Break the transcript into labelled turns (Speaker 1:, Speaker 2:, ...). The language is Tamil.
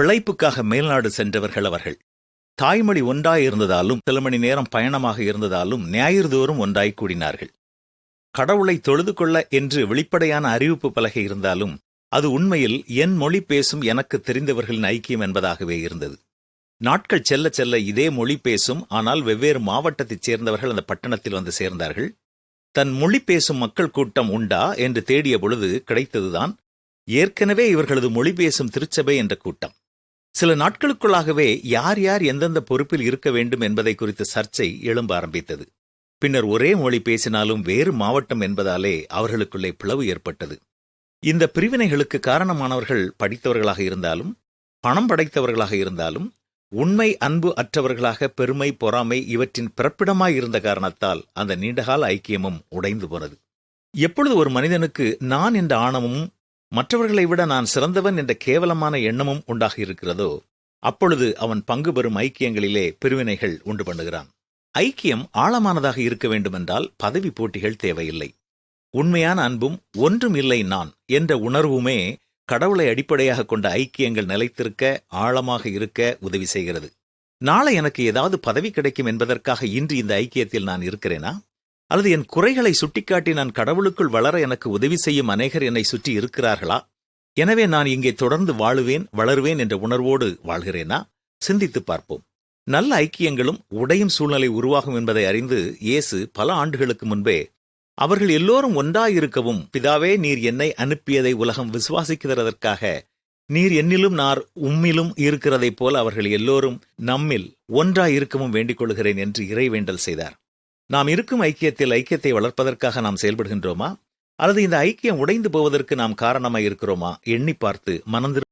Speaker 1: பிழைப்புக்காக மேல்நாடு சென்றவர்கள் அவர்கள். தாய்மொழி ஒன்றாய் இருந்ததாலும் சில மணி நேரம் பயணமாக இருந்ததாலும் ஞாயிறுதோறும் ஒன்றாய் கூடினார்கள். கடவுளை தொழுது கொள்ள என்று வெளிப்படையான அறிவிப்பு பலகை இருந்தாலும் அது உண்மையில் என் மொழி பேசும் எனக்கு தெரிந்தவர்களின் ஐக்கியம் என்பதாகவே இருந்தது. நாட்கள் செல்ல செல்ல இதே மொழி பேசும் ஆனால் வெவ்வேறு மாவட்டத்தைச் சேர்ந்தவர்கள் அந்த பட்டணத்தில் வந்து சேர்ந்தார்கள். தன் மொழி பேசும் மக்கள் கூட்டம் உண்டா என்று தேடிய பொழுது கிடைத்ததுதான் ஏற்கனவே இவர்களது மொழி பேசும் திருச்சபை என்ற கூட்டம். சில நாட்களுக்குள்ளாகவே யார் யார் எந்தெந்த பொறுப்பில் இருக்க வேண்டும் என்பதை குறித்த சர்ச்சை எழும்ப ஆரம்பித்தது. பின்னர் ஒரே மொழி பேசினாலும் வேறு மாவட்டம் என்பதாலே அவர்களுக்குள்ளே பிளவு ஏற்பட்டது. இந்த பிரிவினைகளுக்கு காரணமானவர்கள் படித்தவர்களாக இருந்தாலும் பணம் படைத்தவர்களாக இருந்தாலும் உண்மை அன்பு அற்றவர்களாக பெருமை பொறாமை இவற்றின் பிறப்பிடமாய் இருந்த காரணத்தால் அந்த நீண்டகால ஐக்கியமும் உடைந்து போனது. எப்பொழுது ஒரு மனிதனுக்கு நான் என்ற ஆணவமும் மற்றவர்களை விட நான் சிறந்தவன் என்ற கேவலமான எண்ணமும் உண்டாக இருக்கிறதோ அப்பொழுது அவன் பங்கு பெறும் ஐக்கியங்களிலே பிரிவினைகள் உண்டு பண்ணுகிறான். ஐக்கியம் ஆழமானதாக இருக்க வேண்டுமென்றால் பதவி போட்டிகள் தேவையில்லை. உண்மையான அன்பும் ஒன்றும் இல்லை நான் என்ற உணர்வுமே கடவுளை அடிப்படையாக கொண்ட ஐக்கியங்கள் நிலைத்திருக்க ஆழமாக இருக்க உதவி செய்கிறது. நாளை எனக்கு ஏதாவது பதவி கிடைக்கும் என்பதற்காக இன்று இந்த ஐக்கியத்தில் நான் இருக்கிறேனா? அல்லது என் குறைகளை சுட்டிக்காட்டி நான் கடவுளுக்குள் வளர எனக்கு உதவி செய்யும் அநேகர் என்னை சுற்றி இருக்கிறார்களா? எனவே நான் இங்கே தொடர்ந்து வாழுவேன் வளருவேன் என்ற உணர்வோடு வாழ்கிறேனா? சிந்தித்துப் பார்ப்போம். நல்ல ஐக்கியங்களும் உடையும் சூழ்நிலை உருவாகும் என்பதை அறிந்து இயேசு பல ஆண்டுகளுக்கு முன்பே அவர்கள் எல்லோரும் ஒன்றாயிருக்கவும் பிதாவே நீர் என்னை அனுப்பியதை உலகம் விசுவாசிக்கிறதற்காக நீர் என்னிலும் நார் உம்மிலும் இருக்கிறதைப் போல அவர்கள் எல்லோரும் நம்மில் ஒன்றாயிருக்கவும் வேண்டிக் கொள்கிறேன் என்று இறைவேண்டல் செய்தார். நாம் இருக்கும் ஐக்கியத்தில் ஐக்கியத்தை வளர்ப்பதற்காக நாம் செயல்படுகின்றோமா? அல்லது இந்த ஐக்கியம் உடைந்து போவதற்கு நாம் காரணமாய் இருக்கிறோமா எண்ணி பார்த்து மனந்திரு